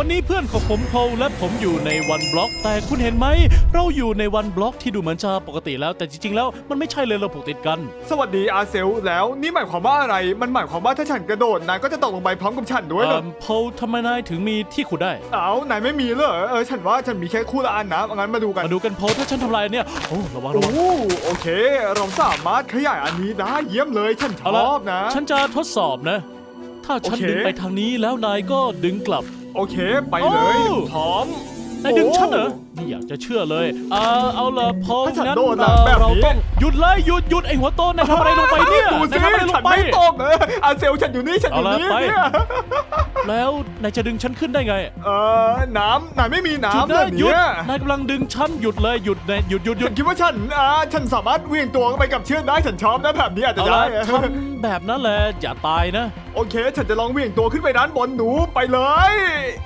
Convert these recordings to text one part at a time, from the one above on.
วันนี้เพื่อนของผมโพลและผมอยู่ในวันบล็อก แต่คุณเห็นไหม เราอยู่ในวันบล็อกที่ดูเหมือนจะปกติแล้ว แต่จริงๆ แล้วมันไม่ใช่เลยเราผูกติดกัน สวัสดีอาเซลแล้วนี่หมายความว่าอะไร มันหมายความว่าถ้าฉันกระโดดนายก็จะตกลงไปพร้อมกับฉันด้วยเหรอเอิ่มโพลทำไมนายถึงมีที่ขุดได้ เอ้านายไม่มีเหรอเออฉันว่าฉันมีแค่คู่ละอันนะงั้นมาดูกันมาดูกันโพลถ้าฉันทำลายเนี่ยโอ้ระวังระวังโอ้โอเค เราสามารถขยายอันนี้ได้เยี่ยมเลยฉันชเอาละอบนะ ฉันจะทดสอบนะ ถ้าฉันโอเค ดึงไปทางนี้แล้วนายก็ดึงกลับ โอเค ไปเลยโอ้ พร้อม นายดึงฉันเหรอโไม่อยากจะเชื่อเลยเอาเอาละโพลถ้าฉันงั้นโดนหลัเรางแบบนี้ เราต้องหยุดเลยหยุดหยุดไอหัวโตนายทำอะไรลงไปเนี่ยดูสินายทำอะไรลฉังนไป ไม่ตกเอออาเซลฉันอยู่นี่ฉันอยู่เอาละนี่ไป เนี่ย แล้วนายจะดึงฉันขึ้นได้ไงเออน้ำนายไม่มีหยุดน้ำเลนะยหยุดเนี่ยนายกำลังดึงฉันหยุดเลยหยุดนายหยุดหยุดหยุฉัดนคิดว่าฉันอ่าฉันสามารถเหวี่ยงตัวไปกับเชือกได้ฉันชอบนะแบบนี้อาจจะเอาได้ละทำแบบนั้นแหละอย่าตายนะ โอเค ฉันจะลองเหวี่ยงตัวขึ้นไปด้านบนหนูไปเลย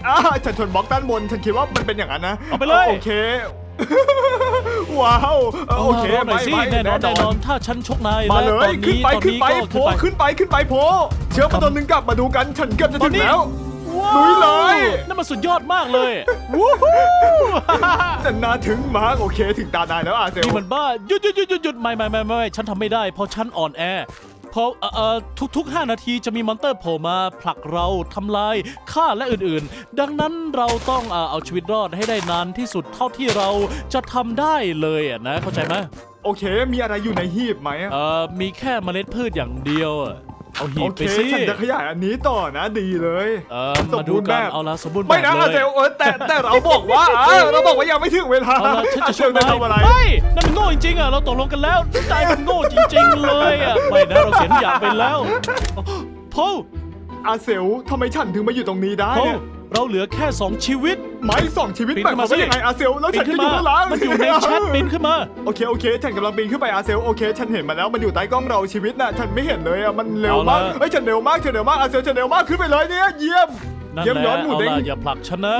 อ่าฉันชนบล็อกด้านบน ฉันคิดว่ามันเป็นอย่างนั้นนะเอาไปเลย โอเค ว้าวเออโอเคาหน่อยสิไม่แน่นอนแน่แน่นนออนนถ้าฉันชกนายมาเลแล้วตยอนขึ้นนี้ไปตอนขึ้นนี้ไปก็โผขึ้นไปขึ้นไปขึ้นไปโผเชื่อมาตัวหนึ่งกลับมาดูกันฉันเกือบจะตอถึนงนี้แล้ว ว้าลุยเลย นั่นมันสุดยอดมากเลยวู้ฮู้แต่นาถึงมากโอเค ถึงตานายแล้วอาเซลนี่มันบ้าหยุดหยุดหยุดหยุดหยุดไม่ไม่ไม่ไม่ฉันทำไม่ได้เพราะฉันอ่อนแอเพราะเอ่อเอ่อทุกๆ 5 นาทีจะมีมอนเตอร์โผล่มาผลักเราทำลายฆ่าและอื่นๆ ดังนั้นเราต้องเอ่อเอาชีวิตรอดให้ได้นานที่สุดเท่าที่เราจะทำได้เลยอะนะเข้าใจไหมโอเค มีอะไรอยู่ในหีบไหมอะเอ่อมีแค่เมล็ดพืชอย่างเดียวอะ เอาหีโอบเคไปสิฉันจะขยายอันนี้ต่อนะดีเลย เออสมามบูดูรณ์กันแบบเอาละสมบูรณ์แบบไม่นะอาเลเซย ลเออแต่แต่เราบอกว่าอะเราบอกว่ายังไม่ถึงเวลาเอาละฉันจะอาเซช่วยลจะนายทำอะไร ไม่นั่นมันโง่จริงๆอะ เราตกลงกันแล้วนายมันโง่จริงๆเลยอะ ไม่นะ เราเสียทุกอย่างไปแล้วโพอาเซลทำไมฉันถึงมาอยู่ตรงนี้ได้โพเนี่ย เราเหลือแค่ 2 ชีวิต ไม้สองชีวิตปีนหมายขึ้นความมาว่ายังไงอาเซลแล้วปีฉันนขึ้นก็อมายู่ข้างล่างมันอยู่ในแชทปีนขึ้นมา โอเคโอเคฉันกำลังปีนขึ้นไปอาเซลโอเค ฉันเห็นมันแล้วมันอยู่ใต้กล้องเราชีวิตน่ะฉันไม่เห็นเลยอะมันเร็วมากเอาละ เฮ้ยฉันเร็วมากฉันเร็วมากอาเซลฉันเร็วมากขึ้นไปเลยเนี่ยเยี่ยมนั่นเยี่ยมแหย้อละนหมูเอาเด้งละอย่าผลักฉันนะ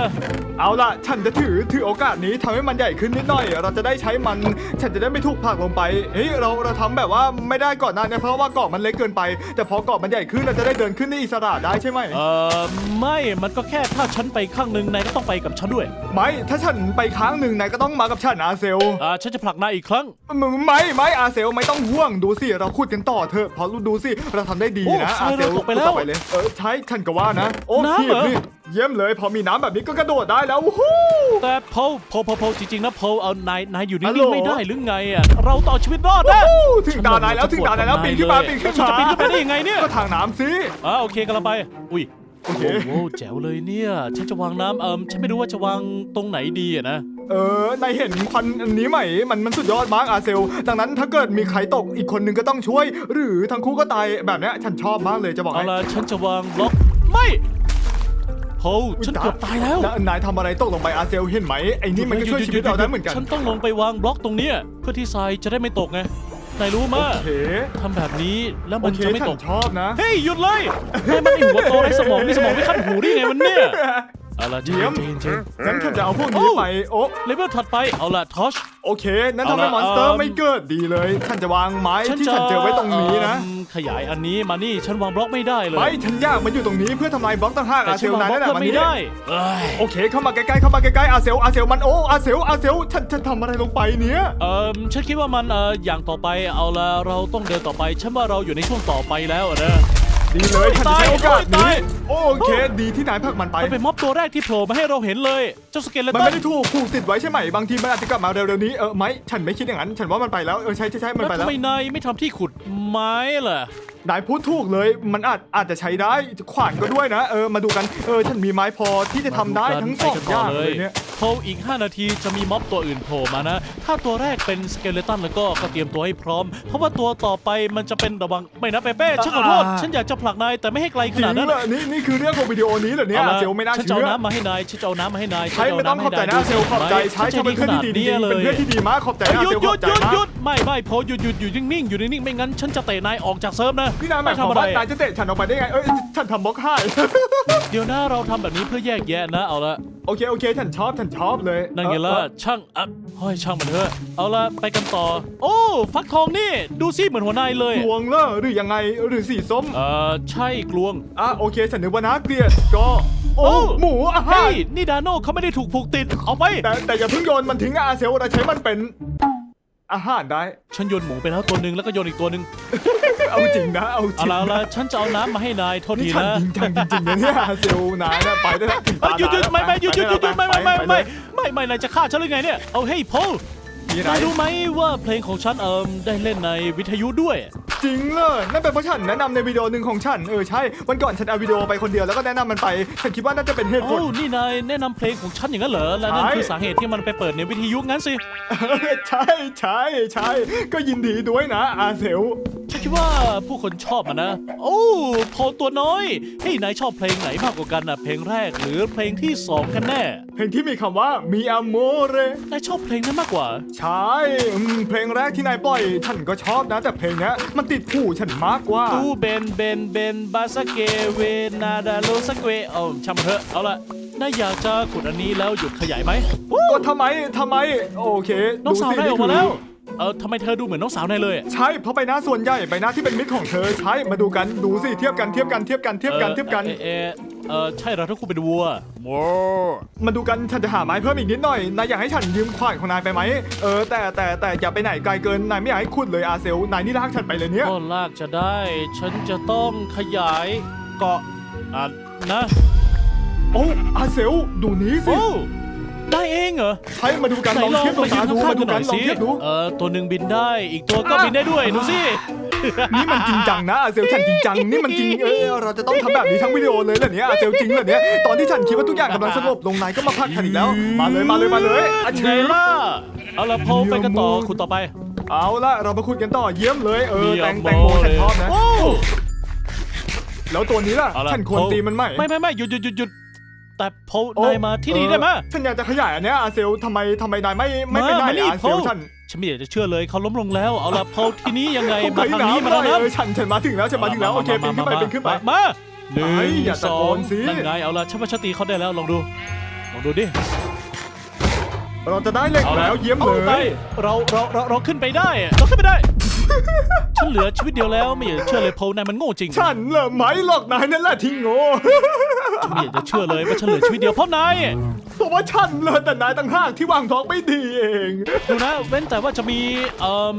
เอาล่ะ ฉันจะถือถือโอกาสนี้ทำให้มันใหญ่ขึ้นนิดหน่อย เราจะได้ใช้มัน ฉันจะได้ไม่ถูกผลักลงไปเฮ้ยเราเราทำแบบว่าไม่ได้ก่อนหน้านี้เพราะว่าเกาะมันเล็กเกินไป แต่พอเกาะมันใหญ่ขึ้นเราจะได้เดินขึ้นได้อิสระได้ใช่ไหมเออไม่ มันก็แค่ถ้าฉันไปข้างหนึ่งนายก็ต้องไปกับฉันด้วยไม่ถ้าฉันไปค้างหนึ่งนายก็ต้องมากับฉันอาเซลอ่าฉันจะผลักนายอีกครั้งมึงไม่ไม่อาเซลไม่ต้องห่วงดูสิเราขุดกันต่อเถอะเพราะดูสิเราทำได้ดีโอ้นะใช่อาเซลเราตกไปแล้วต่อไปเลยเออใช่ฉันก็ว่านะโอ้น้ำเหรอนี่ เยี่ยมเลย พอมีน้ำแบบนี้ก็กระโดดได้แล้ววู้ฮู้ แต่โพโพโพโพจริงๆนะโพเอานายนายอยู่ฮันิ่ลงโหลๆไม่ได้หรือไงอะเราต่อชีวิตรอดนะวู้ถึงตานายแล้วถึงตานายแล้วปีนขึ้นมาปีนขึ้นฉันมาจะปีนขึ้นไปได้ยังไงเนี่ยก็ทางน้ำสิ อ่าโอเคกำลังไป อุ้ยโอเคโอ้โหแจ๋วเลยเนี่ยฉันจะวางน้ำเอิมฉันไม่รู้ว่าจะวางตรงไหนดีอะนะเออนายเห็นควันอันนี้ไหมมันมันสุดยอดมากอาเซล ดังนั้นถ้าเกิดมีใครตกอีกคนนึงก็ต้องช่วย หรือทั้งคู่ก็ตายแบบเนี้ยฉันชอบมากเลยจะบอกเอาให้ละฉันจะวางบล็อกไม่ โพฉันเกือบตายแล้วแล้วนายทำอะไรตกลงไปอาเซลเห็นไหมไอ้นี่มันก็ช่วยชีวิตเราได้เหมือนกันฉันต้องลงไปวางบล็อกตรงเนี้ยเพื่อที่ทรายจะได้ไม่ตกไงนายรู้มาโอเคทำแบบนี้แล้วโอมันเคจะไม่ฉัตนกชอบนะ เฮ้ยหยุดเลยนายมันไอหัวโตในสมองมีสมองไม่ขั้นหูได้ไงมันเนี่ย เอาละเยี่ยม จริงจริงงั้นฉันจะเอาพวกนี้ไปโอ้เลเวลถัดไปเอาละทอช โอเค นั้นทำให้มอนสเตอร์ไม่เกิดดีเลยฉันจะวางไม้ที่ฉันเจอไว้ตรงนี้นะเอิ่มขยายอันนี้มานี่ฉันวางบล็อกไม่ได้เลยไม่ฉันอยากมันอยู่ตรงนี้เพื่อทำลายบล็อกต่างหากแต่อาเซฉันลวางนายบล็อกนั่นแหละเพิ่มมันไม่นี่ได้เอ้ยโอเค เข้ามาใกล้ๆเข้ามาใกล้ๆอาเซลอาเซลมันโอ้อาเซลอาเซลฉันฉันทำอะไรลงไปเนี่ยเอ่อฉันคิดว่ามันเอ่ออย่างต่อไปเอาละเราต้องเดินต่อไป ฉันว่าเราอยู่ในช่วงต่อไปแล้วอะนะ ดีเลยฉันจะใช้โอกาสตานี้ยโอเค ดีที่นายผลักมันไป มันเป็นม็อบตัวแรกที่โผล่มาให้เราเห็นเลยเจ้าสเกเลมันตัไม่นได้ถูกผูกติดไว้ใช่ไหม บางทีมันอาจจะกลับมาเร็วๆนี้ เออไหมฉันไม่คิดอย่างนั้น ฉันว่ามันไปแล้ว เออใช่ใช่ใช่มันแล้วไปทำแล้วไมนายไม่ทำที่ขุดไม้ล่ะ นายพูดถูกเลย มันอาจอาจจะใช้ได้ขวานก็ด้วยนะ เออ มาดูกัน เออ ฉันมีไม้พอที่จะทำได้ทั้งสองอย่างเลยเนี่ยโผล่อีก 5 นาทีจะมีม็อบตัวอื่นโผล่มานะ ถ้าตัวแรกเป็นสเกเลตันแล้วก็ก็เตรียมตัวให้พร้อม เพราะว่าตัวต่อไปมันจะเป็นระวังไม่นะเปเป้ฉันขอโทษ อ่า ฉันอยากจะผลักนายแต่ไม่ให้ไกลขจรินาดงนั้นเหรอนี่นี่คือเรื่องของวิดีโอนี้เหรอเนี่ยเอาอาละเซลไม่น่าฉันจะเชื่เอาอน้ำมาให้นายฉันจะเอาน้ำมาให้นายใช้ไม่ต้องขอบใจนะอาเซลขอบใจใช้เขาเป็นเพื่อนที่ดีจริงๆเป็นเพื่อนที่ดีมากขอบใจนะอาหยุเซดลหขยุอดบใจหยุดมาหยุก ดไม่ไม่โพอยู่หยุดอยู่นิ่งๆอยู่นิ่งๆไม่งั้นฉันจะเตะนายออกจากเซิร์ฟนะนี่นายหมายความไทำอะว่าไร นายจะเตะฉันออกไปได้ไง เอ้ย ฉันทำบล็อกให้ เดี๋ยวนะเราทำแบบนี้เพื่อแยกแยะนะเอาละโอเค โอเค ฉันชอบ ฉันชอบเลยนั่นไงล่ะเออช่างอะเฮ้ยช่างมันเถอะเอาละไปกันต่อ โอ้ฟักทองนี่ดูสิเหมือนหัวนายเลยกลวงเลอหรือยังไง หรือสีส้ม เอ่อใช่กลวง อะ โอเค ฉันนึกว่าน่าเกลียด ก็ โอ้ โอ้ หมูอาหาเฮ้รยนี่ดาโน่เขาไม่ได้ถูกผูกติดเอาไป แต่แต่อย่าเพิ่งโยนมันทิ้งนะอาเซลเราใช้มันเป็น อาหารได้ ฉันโยนหมูไปแล้วตัวหนึ่งแล้วก็โยนอีกตัวหนึ่ง เอาจริงนะเอาจเอาริงละเอานะละฉันจะเอาน้ำมาให้นายโทษนี่ทีฉันนะจริงจังจริงๆนะเนี่ยอาเซลนายนะไปได้แล้วถึงเอ้ตายหยุดหยุดไม่ไม่หยุดหยุดหยุดหยุดไม่ไม่ไม่ปไม่เลยไม่ไม่นายจะฆ่าฉันหรือไงเนี่ยเอาเฮ้ยพอลมีอะไรนายรู้ไหมว่าเพลงของฉันเอิมได้เล่นในวิทยุด้วย จริงเลยนั่นเป็นเพราะฉันแนะนำในวิดีโอหนึ่งของฉันเออใช่วันก่อนฉันเอาวิดีโอไปคนเดียวแล้วก็แนะนำมันไปฉันคิดว่าน่าจะเป็นเหตุผโอ้ลนี่นายแนะนำเพลงของฉันอย่างนั้นเหรอ และนั่นใช่ คือสาเหตุที่มันไปเปิดในวิทยุงั้นสิใช่ใช่ใช่ก็ยินดีด้วยนะอาเซล ฉันคิดว่าผู้คนชอบมันนะ โอ้พอตัวน้อยเฮ้ยนายชอบเพลงไหนมากกว่ากันนะเพลงแรกหรือเพลงที่สองกันแน่ เพลงที่มีคำว่ามีอโมเรนายชอบเพลงนั้นมากกว่า ใช่อืมเพลงแรกที่นายปล่อย ฉันก็ชอบนะ แต่เพลงเนี้ยมันติดหูฉันมากกว่า ตูเบนเบนเบนบาสเกเวนาดาโลสเกเวเอาช่างมันเถอะเอาละนายอยากจะขุดอันนี้แล้วหยุดขยายไหมก็ทำไมทำไม โอเคน้องสาวดูสินายออกมานี่คืแล้ว เออทำไมเธอดูเหมือนน้องสาวนายเลยอะ ใช่เพราะใบหน้าส่วนใหญ่ใบหน้าที่เป็นมิตรของเธอใช่มาดูกันดูสิเทียบกันเทียบกันเทียบกันเทียบกันเทียบกัน เออเออเออใช่เราทั้งคู่เป็นวัวโมมาดูกันฉันจะหาไม้เพิ่มอีกนิดหน่อยนายอยากให้ฉันยืมขวานของนายไปไหมเออแต่แต่แต่อย่าไปไหนไกลเกินนายไม่อยากให้ขุดเลยอาเซลนายนี่ลากฉันไปเลยเนี่ยก็ลากจะได้ ฉันจะต้องขยายเกาะอะนะ โอ้อาเซลดูนี้สิ โอ้ ได้เองเหรอใช่มาดูกันไหนลองลองเทียบมาตายืนดูข้างมาๆดูกันหกัน่นอยลองสิเทียบดูเออตัวหนึ่งบินได้ อีกตัวก็บินได้ด้วยดูสินี่มันจริงจังนะอาเซลฉันจริงจังนี่มันจริงเออเราจะต้องทำแบบนี้ทั้งวิดีโอเลยเหรอเนี่ยอาเซลจริงเหรอเนี่ยตอนที่ฉันคิดว่าทุกอย่างกำลังสงบลงนายก็มาพักฉันอีกแล้ว มาเลยมาเลยมาเลยอาไงชือล่ะเอาละพอไปกันต่อคุณต่อไป เอาละเรามาคุยกันต่อเยี่ยมเลยเออมีแตงโมแตงโมฉันชอบนะโอ้แล้วตัวนี้ล่ะเอาละฉันควรพอตีมันไหมไม่ไม่ไม่หยุดหยุดหยุดหยุด แต่พอโอ้นายมาที่นี่ได้ไหมเออฉันอยากจะขยายอันเนี้ยอาเซลทำไมทำไมนายไม่ไม่ไปไหนมานี่อาเซลโพฉันฉันไม่อยากจะเชื่อเลยเขาล้มลงแล้วเอาละพอที่นี้ยังไงผมมาเคยทางหนาวนี้มาหน่ทาองยนั้นเออฉันฉันมาถึงแล้วฉันมาถึงแล้วโอเคปีนขึ้นไปปีนขึ้นไปมาหนึ่เฮ้ยงอย่าสตะอโกงนสินั่นไงเอาละฉันว่าฉันตีเขาได้แล้วลองดูลองดูดิเราจะได้เหล็กเอาละแล้วเยี่ยมเลอาไปยเราเราเราเราขึ้นไปได้อะเราขึ้นไปได้ ฉันเหลือชีวิตเดียวแล้วไม่อยากจะเชื่อเลยโพลนายมันโง่จริงฉันเหรอไหมหรอกนายนั่นแหละที่โง่ ฉันไม่อยากจะเชื่อเลยว่าฉันเหลือชีวิตเดียวเพราะนายเพราะว่าฉันเลยแต่นายต่างหากที่วางท้องไม่ดีเอง ดูนะเว้นแต่ว่าจะมีเอ่อ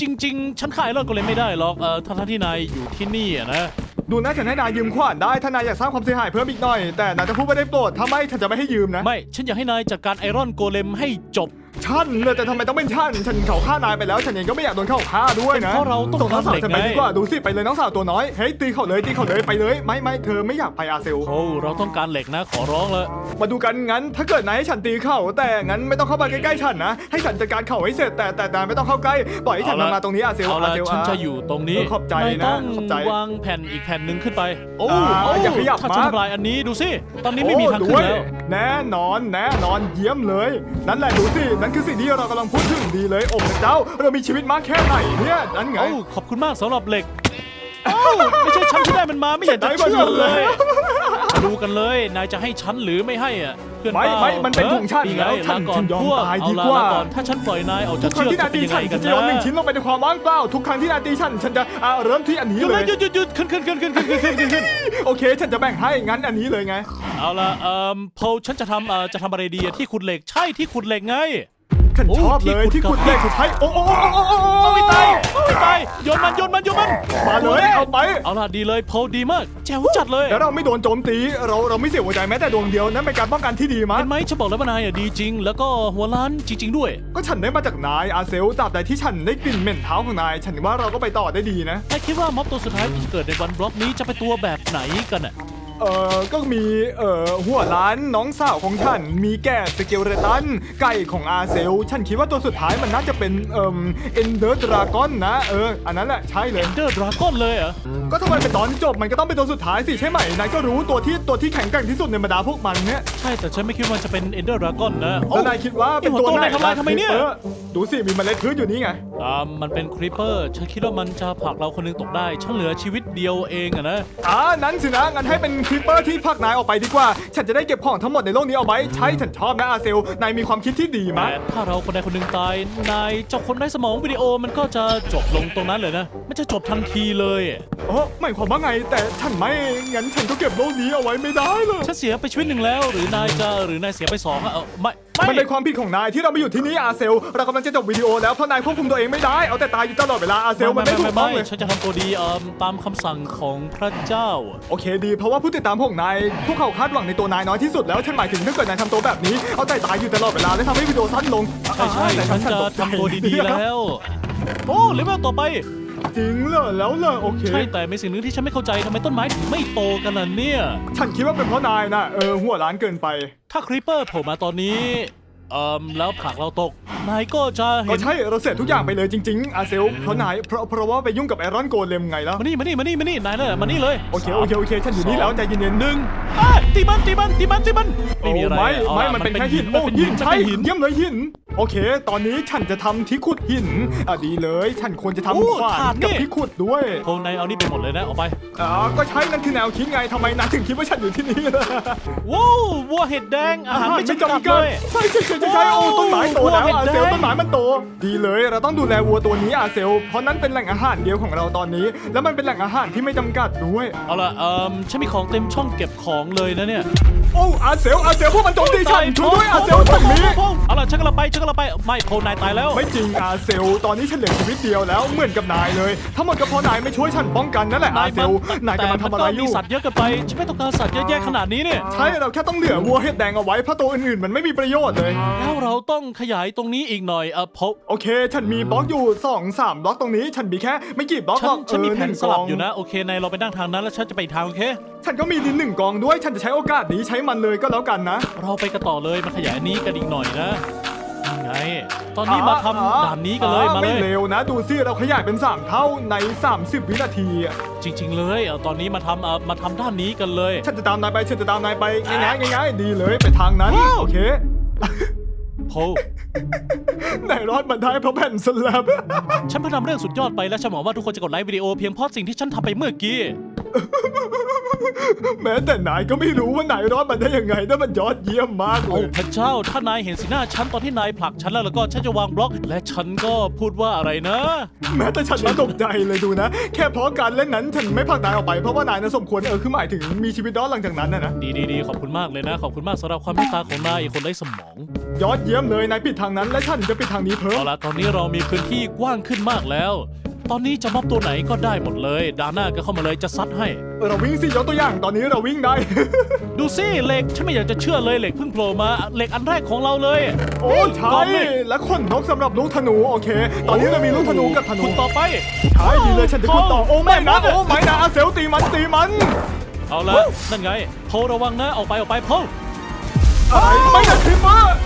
จริง ๆ ฉันขายรถก็เลยไม่ได้หรอกเอ่อทั้งๆที่นายอยู่ที่นี่อะนะ ดูนะฉันให้นายยืมขวานได้ถ้านายอยากสร้างความเสียหายเพิ่มอีกหน่อย แต่นายจะพูดว่าได้โปรดถ้าไม่ฉันจะไม่ให้ยืมนะ ไม่ ฉันอยากให้นายจัดการไอรอนโกเลมให้จบ ฉันเลยแต่ทำไมต้องเป็นฉันฉันเขาฆ่านายไปแล้ว ฉันเองก็ไม่อยากโดนเขาฆ่าด้วยนะเพราะเราต้องส่งน้องสาวการเหล็กฉันไปไงดีกว่าดูสิไปเลยน้องสาวตัวน้อยเฮ้ยตีเขาเลยตีเขาเลยไปเลยไม่ไม่เธอไม่อยากไปอาเซลโอ้เราต้องการเหล็กนะขอร้องเลยมาดูกันงั้นถ้าเกิดนายให้ฉันตีเข่าแต่งั้นไม่ต้องเข้ามาใกล้ๆฉันนะ ให้ฉันจัดการเข่าให้เสร็จแต่แต่นายไม่ต้องเข้าใกล้ปล่อยให้ฉันเอาละมาตรงนี้อาเซลเอาอาละเซลฉันอ่จะอยู่ตรงนี้เออขอบใจนายนะต้องขอบใจวางแผ่นอีกแผ่นหนึ่งขึ้นไป โอ้อ่าโอ้อย่าขยับถ้ามาฉันทำลายอันนี้ดูสิตอนนี้ไม่มีทางโอ้ขึ้นด้วยแล้วแน่นอนแน่นอนเยี่ยมเลย นั่นแหละดูสินั่นคือสิ่งที่เรากำลังพูดถึงดีเลยโอ้พระเจ้า เรามีชีวิตมากแค่ไหนเนี่ยนั่นไง โอ้ขอบคุณมากสำหรับเหล็กโอ้ไม่ใช่ฉันที่ได้มันมาไม่อยากจะเชื่อเลย ดูกันเลยนายจะให้ฉันหรือไม่ให้อะเพื่อนไม่เปล่าไม่มันเป็นออของฉันไงแล้วฉันลาก่อฉันนยอมพวกตายเอาดีละกว่าลก่อนถ้าฉันปล่อยนายออกทุจากกครั้เชืงอกที่จะนาเป็นตียังไงกันฉันฉันจะโยนหนึ่งชิ้นนะลงไปในความว่างเปล่าทุกครั้งที่นาตีฉันฉันจะอ่าเริ่มที่อันนี้หยุดเลเลยยหยุดหยุดหยุดขึ้นขึ้นขึ้นขึ้นขึ้นขึ้นขึ้นขึ้นขึ้นโอเค ฉันจะแบ่งให้งั้นอันนี้เลยไง เอาละเอ่อโพลฉันจะทำเอ่อจะทำอะไรดีอะที่ขุดเหล็กใช่ที่ขุดเหล็กไง ฉันโอ้ชอบเลยที่ที่ขุขุดดกับเหล็กสุดท้ายโอ้โอ้โอ้โอ้โอ้โอ้โอ้ยตายโอ้ยตายโยนมันโยนมันโยนมันมาเลยเอาไปเอาล่ะดีเลยโพลดีมากแจ๋วจัดเลยแล้วเราไม่โดนโจมตีเราเราไม่เสียหัวใจแม้แต่ดวงเดียวนั่นเป็นการป้องกันที่ดีมั้เห็ยนไหมฉันบอกแล้วว่านายอะดีจริง แล้วก็หัวล้านจริง ๆ ด้วย ก็ฉันได้มาจากนายอาเซลตราบใดที่ฉันได้กลิ่นเหม็นเท้าของนาย ฉันว่าเราก็ไปต่อได้ดีนะนายคิดว่าม็อบตัวสุดท้ายที่จะเกิดในวันบล็อกนี้จะเป็นตัวแบบไหนกันอะ เอ่อก็มีเอ่อหัวล้านน้องสาวของฉันมีแก่สเกลเรตันไก่ของอาเซลฉันคิดว่าตัวสุดท้ายมันน่าจะเป็นเอ่อเอนเดอร์ดราก้อนนะเอออันนั้นแหละใช่เลย เดอร์ดราก้อนเลยเหรอก็ทำไมเป็นตอนจบมันก็ต้องเป็นตัวสุดท้ายสิใช่ไหมนายก็รู้ตัวที่ตัวที่แข็งแกร่งที่สุดในบรรดาพวกมันเนี่ยใช่แต่ฉันไม่คิดว่ามันจะเป็นเอนเดอร์ดราก้อนนะโอ้ แล้วนายคิดว่าเป็นไอ้หัตัวโตไหนนายทำลายทำไมเนี่ย ออดูสิมีเมล็ดพืชอยู่นี่ไง อ่ามันเป็นคริปเปอร์ฉันคิดว่ามันจะผลักเราคนหนึงตกได้ฉันเหลือชีวิตเดียวเองอะนะ อ่านั้นสินะงั้นให้เป็นคลิปเปอร์ที่ผลักนายออกไปดีกว่า ฉันจะได้เก็บของทั้งหมดในโลกนี้เอาไว้ ใช่ฉันชอบนะอาเซล นายมีความคิดที่ดีมาก แต่ถ้าเราคนใดคนหนึ่งตายนายเจ้าคนไร้สมองวิดีโอมันก็จะจบลงตรงนั้นเลยนะมันจะจบทันทีเลยโอ้หมายความว่าไง แต่ฉันไม่ งั้นฉันก็เก็บโลกนี้เอาไว้ไม่ได้เลยฉันเสียไปชีวิตหนึ่งแล้ว หรือนายจะหรือนายเสียไปสองอะเออไม่ มันไม่เป็นความผิดของนายที่เราไม่อยู่ที่นี่อาเซล เรากำลังจะจบวิดีโอแล้วเพราะนายควบคุมตัวเองไม่ได้ เอาแต่ตายอยู่ตลอดเวลาอาเซล มันไม่ถูกต้องเลยฉันจะทำตัวดีเอ่อตามคำสั่งของพระเจ้า โอเคดี เพราะว่าผู้ติดตามของนายพวกเขาคาดหวังในตัวนายน้อยที่สุดแล้วฉันหมายถึงถ้าเกิดนายทำตัวแบบนี้ เอาแต่ตายอยู่ตลอดเวลาและทำให้วิดีโอสั้นลงใช่ใช่อ่าฉันจะตกใจทำตัวดีๆแล้ว โอ้เลเวลต่อไป จริงเหรอแล้วเหรอโอเค ใช่แต่มีสิ่งหนึ่งที่ฉันไม่เข้าใจทำไมต้นไม้ถึงไม่โตกันล่ะเนี่ย ฉันคิดว่าเป็นเพราะนายนะเออหัวร้านเกินไป ถ้าครีปเปอร์โผล่มาตอนนี้ เอ่อแล้วผลักเราตก นายก็จะก็เห็นใช่เราเสร็จทุกอย่างไปเลยจริงๆอาเซลเพราะนายเพราะเพราะว่าไปยุ่งกับไอรอนโกเลมไงล่ะมานี่มานี่มานี่มานี่นายนั่นแหละมานี่เลยโอเคโอเคโอเคฉันอยู่นี่แล้วใจเย็นๆหนึ่งอะตีมันตีมันตีมันตีมันโอ้ไม่มีอะไรไม่อาไม่ล่ะมันเป็นแค่มัหินมัโอ้เป็นหินมันใช่เป็นหิน เยี่ยมเลยหิน โอเค ตอนนี้ฉันจะทำที่ขุดหินอะดีเลย ฉันควรจะโอ้ทำขวาถาดนนี่ กับที่ขุดด้วยโทนายเอานี่ไปหมดเลยนะเอาไปอ่าก็ใช่นั่นคือแนวคิดไงทำไมนายถึงคิดว่าฉันอยู่ที่นี่ล่ะว้าววัวเห็ดแดงอาหารไม่จำกัดเลยใช่ใช่ใช่ใช่ใช่โอ้ต้นไม้โตแล้ววัวเห็ดอาเซลแดงต้นไม้มันโต ดีเลยเราต้องดูแลวัวตัวนี้อาเซล เพราะนั่นเป็นแหล่งอาหารเดียวของเราตอนนี้ แล้วมันเป็นแหล่งอาหารที่ไม่จำกัดด้วย เอาล่ะเอ่อฉันมีของเต็มช่องเก็บของเลยนะเนี่ยโอ้อาเซลอาเซลพวกมันโจมตีฉันช่วยด้วยอาเซลฉันมีเอาล่ะฉันกำลังไปฉันกำลังไปไม่โพนายตายแล้ว ไม่จริงอาเซลตอนนี้ฉันเหลือชีวิตเดียวแล้วเหมือนกับนายเลยทั้งหมดก็เพราะนายไม่ช่วยฉันป้องกันนั่นแหละอาเซลนายกำลังทำอะไรอแต่มันก็มียู่สัตว์เยอะเกินไปฉันไม่ต้องการสัตว์เยอะแยะขนาดนี้เนี่ยใช่เราแค่ต้องเหลือวัวเห็ดแดงเอาไว้เพราะตัวอื่นๆมันไม่มีประโยชน์เลยแล้วเราต้องขยายตรงนี้อีกหน่อยเออพบโอเค ฉันมีบล็อกอยู่2อสามบล็อกตรงนี้ ฉันมีแค่ไม่กี่บล็อกฉัหรนอกฉันมีเออแผ่นหงสลับกงอยู่นะโอเคนายเราไปนั่งทางนั้นแล้วฉันจะไปอีกทางโอเค ฉันก็มีดินหนึ่งกองด้วย ฉันจะใช้โอกาสนี้ใช้มันเลยก็แล้วกันนะ เราไปกันต่อเลยมาขยายอันนี้กันอีกหน่อยนะยังไง ตอนนี้มาทำอ่ด่านนี้กันเลยอ่มาเลไม่ย เร็วนะดูซิเราขยายเป็น 3 เท่าใน 30 วินาทีอะจริง ๆ เลยเอาตอนนี้มาทำเอ่อมาทำด้านนี้กันเลย ฉันจะตามนายไปฉันจะตามนายไปง่ายๆง่ายๆดีเลยไปทางนั้นว้าว โอเค โพนายรอดมันได้เพราะแผ่นสลับ ฉันเพิ่งทำเรื่องสุดยอดไปและฉันหวังว่าทุกคนจะกดไลค์วิดีโอเพียงเพราะสิ่งที่ฉันทำไปเมื่อกี้ แม้แต่นายก็ไม่รู้ว่านายรอดมันได้ยังไงนั่นมันยอดเยี่ยมมากเลโอ้ย พระเจ้า ถ้านายเห็นสีหน้าฉันตอนที่นายผลักฉันแล้วแล้วก็ฉันจะวางบล็อก และฉันก็พูดว่าอะไรนะ แม้แต่ฉันก็ตกใจเลยดูนะ แค่เพราะการเล่นนั้นฉันไม่ผลักนายออกไปเพราะว่านายน่ะสมควรเออคือหมายถึงมีชีวิตรอดหลังจากนั้นนะนะดีดีดีขอบคุณมากเลยนะ ขอบคุณมากสำหรับความเมตตาของนายคนไร้สมอง ยอดเยี่ยมเลยนายปิดทางนั้น และฉันจะปิดทางนี้เพิ่มเอาละตอนนี้เรามีพื้นที่กว้างขึ้นมากแล้ว ตอนนี้จะมอบตัวไหนก็ได้หมดเลยดาหน้าก็เข้ามาเลยจะซัดให้ เราวิ่งสิยกตัวอย่างตอนนี้เราวิ่งได้ ดูสิเหล็กฉันไม่อยากจะเชื่อเลยเหล็กเพิ่งโผล่มาเหล็กอันแรกของเราเลยโอ้ใช่กองเหล็กและขนนกสำหรับลูกธนูโอเค ตอนนี้เรามีลูกธนูกับธนูคุณต่อไปใช่ดีเลยฉันจะขุดต่อโอ้ไม่นะไม่โอ้ไม่นะอาเซลตีมันตีมันเอาละนั่นไงโพระวังนะออกไปออกไปโพอะไรไม่นะคริปเปอร์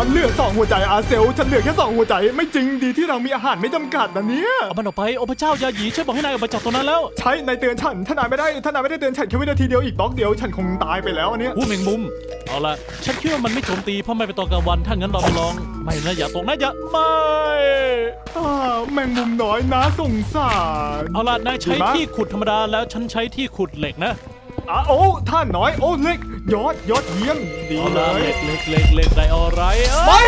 มันเหลือสองหัวใจอาเซล ฉันเหลือแค่สองหัวใจ ไม่จริงดีที่เรามีอาหารไม่จำกัดนะเนี่ย เอามันออกไปโอ้พระเจ้าอย่าหยีช่วยบอกให้นายออกไปจากตรงนั้นแล้วใช่นายเตือนฉัน ถ้านายไม่ได้ ถ้านายไม่ได้เตือนฉันแค่วินาทีเดียวอีกบล็อกเดียวฉันคงตายไปแล้วอันเนี้ยผู้แมงมุม เอาละฉันคิดว่ามันไม่โจมตีเพราะไม่เป็นตอนกลางวันถ้างั้นเรามาลอง ไม่นะอย่าตกนะอย่าไม่อ่าแมงมุมน้อยนะสงสาร เอาละนายใช้ดีมากที่ขุดธรรมดาแล้วฉันใช้ที่ขุดเหล็กนะ อะโอ้ท่านน้อยโอ้เล็กยอดยอดเยี่ยมดีเอาเลละย เหล็กเหล็กเหล็กเหล็กได้อะไรเอ้ยไม่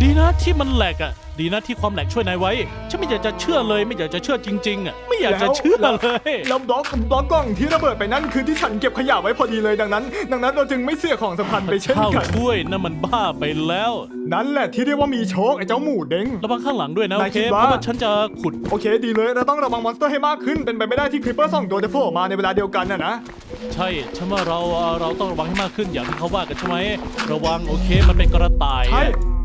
ดีนะที่มันแหลกอะ ดีนะที่ความแหลกช่วยนายไว้ ฉันไม่อยากจะเชื่อเลย ไม่อยากจะเชื่อจริงๆอะไม่อยากจะเชื่อเลยแล้วบล็อกบล็อกกล่องที่ระเบิดไปนั่นคือที่ฉันเก็บขยะไว้พอดีเลยดังนั้น ดังนั้นเราจึงไม่เสียของสำคัญไปเช่นเข้ากันช่วยนั่นมันบ้าไปแล้ว นั่นแหละที่เรียกว่ามีโชคไอ้เจ้าหมูเด้ง ระวังข้างหลังด้วยนะโอนายเคคิดเพว่า ราะว่าฉันจะขุดโอเคดีเลยเราต้องระวังมอนสเตอร์ให้มากขึ้นเป็นไปไม่ได้ที่คริปเปอร์สองตัวจะโผล่มาในเวลาเดียวกันนะนะใช่ฉันว่าเราเอ่อเราต้องระวังให้มากขึ้นอย่างที่เขาว่ากันใช่ไหมระวังโอเคมันเป็นกระต่ายใช่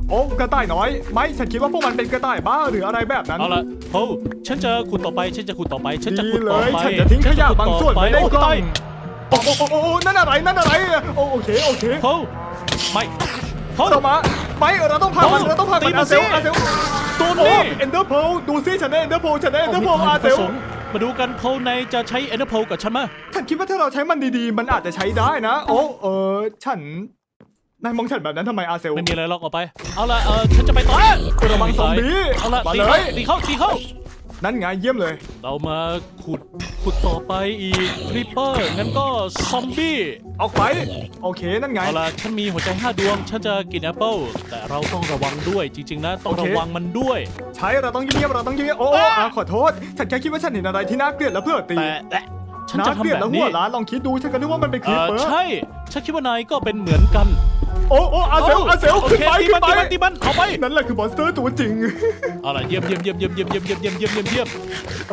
โอ้กระต่ายน้อย ไม่ฉันคิดว่าพวกมันเป็นกระต่ายบ้าหรืออะไรแบบนั้นเอาละโอ้ฉันจะขุดต่อไป ฉันจะขุดต่อไป ฉันจะดีขุดเลต่อยไปฉันจะทิ้งขยะบางส่วนไว้ในกล่องโอ้ตายโอ้โอ้โอ้โอ้นั่นอะไรนั่นอะไรโอ้โอเคโอเคโอ้ไม่โอ้ เรามาไม่เราต้องพามันเราต้องพาตีมันมัอานเซลสิ อาเซลตัวโอ้นี้เอ็นเดอร์โพดูซิฉันได้เอ็นเดอร์โพฉันได้เอ็นเดอร์โพอาเซลมาดูกันโพลในจะใช้เอ็นเตอร์โพกับฉันไหม ฉันคิดว่าถ้าเราใช้มันดีๆ มันอาจจะใช้ได้นะ โอ้เออฉัน นายมองฉันแบบนั้นทำไมอาเซลไม่มีอะไรหรอกออกไป เอาละเออฉันจะไปต่อระวังซอมบี้เอาละมาตีเลเข้ายตีเข้าตีเข้า นั่นไงเยี่ยมเลย เรามาขุดขุดต่อไปอีกคริปเปอร์งั้นก็ซอมบี้ ออกไป โอเคนั่นไง เอาล่ะฉันมีหัวใจห้าดวง ฉันจะกินแอปเปิลแต่เราต้องระวังด้วยจริง ๆ นะ ต้องโอเค ระวังมันด้วย ใช่เราต้องเงียบๆเราต้องเงียบๆโอ้โอ้อะขอโทษ ฉันแค่คิดว่าฉันเห็นอะไรที่น่าเกลียดแล้วเพื่อตีแต่แต่ฉันน่าจะเกลียทำดแบแล้วบหันี้วร้านลองคิดดูฉันก็นึกว่ามันเป็นคเอลิปอเปอร์ใช่ ฉันคิดว่านายก็เป็นเหมือนกันโอ้โอ้อาเซลอาเซลโอขึ้นเคไปตีขึ้มันนไปตีมันตีมันเอาไปนั่นแหละคือมอนสเตอร์ตัวจริงเอาล่ะเยี่ยมเยี่ยมเยี่ยมเยี่ยมเยี่ยมเยี่ยมเยี่ยมเยี่ยมเยี่ยมเยี่ยมเยี่ยม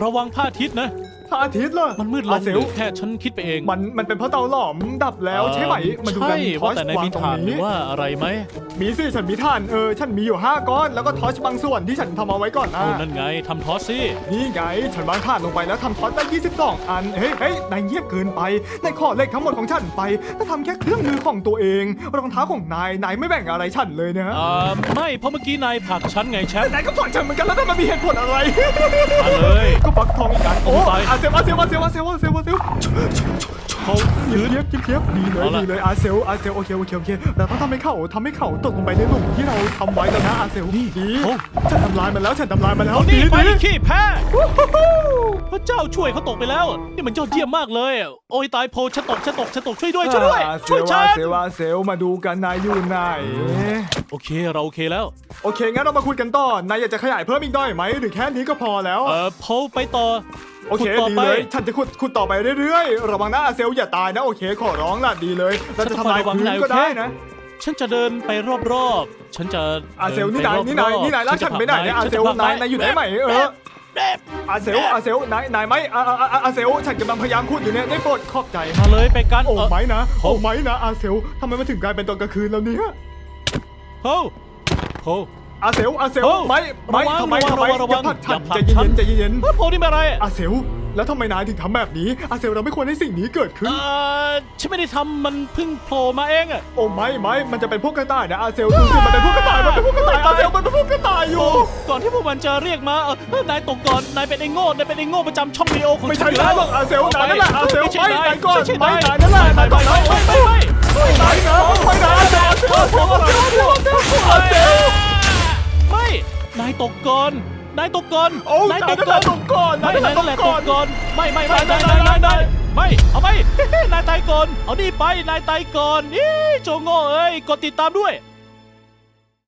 ระวังพระอาทิตย์นะ พระอาทิตย์ล่ะ มันมืดลอางเซหลรือแค่ฉันคิดไปเองมันมันเป็นเพราะเตาหลอมดับแล้วใช่ไหมมาดูกันใช่ทอว่าชแต่นายวางมีตรงถ่านหรืนี้อว่าอะไรไหมมีสิฉันมีถ่านเออฉันมีอยู่5ก้อนแล้วก็ทอชบางส่วนที่ฉันทำเอาไว้ก่อนนะ โอ้นั่นไงทำทอสสินี่ไงฉันวางถ่านลงไปแล้วทำทอชได้ 22 อัน เฮ้ยเฮ้ยนายเงียบเกินไปนายขอเหล็กทั้งหมดของฉันไปแล้วทำแค่เครื่องมือของตัวเอง รองเท้าของนาย นายไม่แบ่งอะไรฉันเลยนะอ่าไม่เพราะเมื่อกี้นายผลักฉันไงแชมป์ นายก็ผลักฉันเหมือนกันแล้วนั่นมันมีเหตุผลอะไร มาเลยก็ปักทองอีกอันโอ้ไปอาเซลอาเซลอาเซลอาเซลอาเซลอาเซลเขาเยบคืนเทียบเทียบเทียบดีเลยดีเลยอาเซลอาเซลโอเคโอเคโอเคเราต้องทำให้เขาทำให้เขาตกลงไปในหลุมที่เราทำไว้แล้วนะอาเซลดีฉันทำลายมันแล้วฉันทำลายมันแล้วนี่ไปขี้แพ้พระเจ้าช่วยเขาตกไปแล้ว นี่มันยอดเยี่ยมมากเลย โอ้ยตายโพฉันตกฉันตกฉันตกช่วยด้วยช่วยด้วยเซช่วยฉัอานเซลอาเซลมาดูกันนายอยู่ไหนโอเคเราโอเคแล้ว โอเคงั้นเรามาคุยกันต่อนายอยากจะขยายเพิ่มอีกหน่อยไหมหรือแค่นี้ก็พอแล้ว เออโพไปต่อโอเคขุดต่อดีไปเลยฉันจะขุดขุดต่อไปเรื่อยๆระวังนะอาเซลอย่าตายนะโอเคขอร้องล่ะดีเลยเราจะทำลายพื้นก็ได้นะ ฉันจะเดินไปรอบๆฉันจะอาเซลนี่ดินายไปนี่นายรอบๆนี่นายลากฉันไปไหนเนี่ยอาเซลฉัจะผนายนายอยู่ไหนไหมเออแดบอาเซลอาเซลนายนายไหมอาอาอาอาเซลฉันกำลังพยายามขุดอยู่เนี่ยได้โปรดขอบใจมาเลยไปกันโอ้เออไหมนะโอ้โอ้ไหมนะอาเซลทำไมมันถึงกลายเป็นตอนกลางคืนแล้วเนี่ยโอ้โอ้ อาเซลอาเซลโอ้ไหมไหมระวังทำไมระวังทำไมระวังอย่าผลักฉันอย่าผลัใจกเย็ฉันนๆใจเย็นเฮ้ยโพนี่เป็นอะไรๆอาเซลแล้วทำไมนายถึงทำแบบนี้อาเซลเราไม่ควรให้สิ่งนี้เกิดขึ้เอนอฉันไม่ได้ทำมันเพิ่งโผล่มาเองอะ โอ้ไม่ไม่มันจะเป็นพวกกระต่ายนะอาเซลดูสิมันเป็นพวกกระต่ายมันเป็นพวกกระต่ายอาเซลมันเป็นพวกกระต่ายอยู่โอ้ก่อนที่พวกมันจะเรียกมาเออเออนายตกก่อน นายเป็นไอ้โง่นายเป็นไอ้โง่ประจำช่องวิดีโอของไม่ฉัใช่นอยู่นายแล้วหรอกอาเซลออกนายนั่นแหละอาเซลไม่ใช่ไม่นายนายก่อนไม่ใช่ไม่นายนายนั่นแหละไม่นายก่อนไม่ไม่ไม่ไม่นายนะไม่นายอาเซลอาเซลอาเซลอาเซลอาเซลอาเซลไม่ นายตกก่อน นายตกก่อนโอ้นายนายตนั่กนแหก่อละนตกก่อนไม่นายนั่นนายแหนั่ละนแหตละกตก่อกนก่อน ไม่ไม่ไม่นายนายนายนายนายนายไม่ เอาไปนายตายก่อน เอานี่ไป นายตายก่อนนี่โจโง่เอ้ย กดติดตามด้วย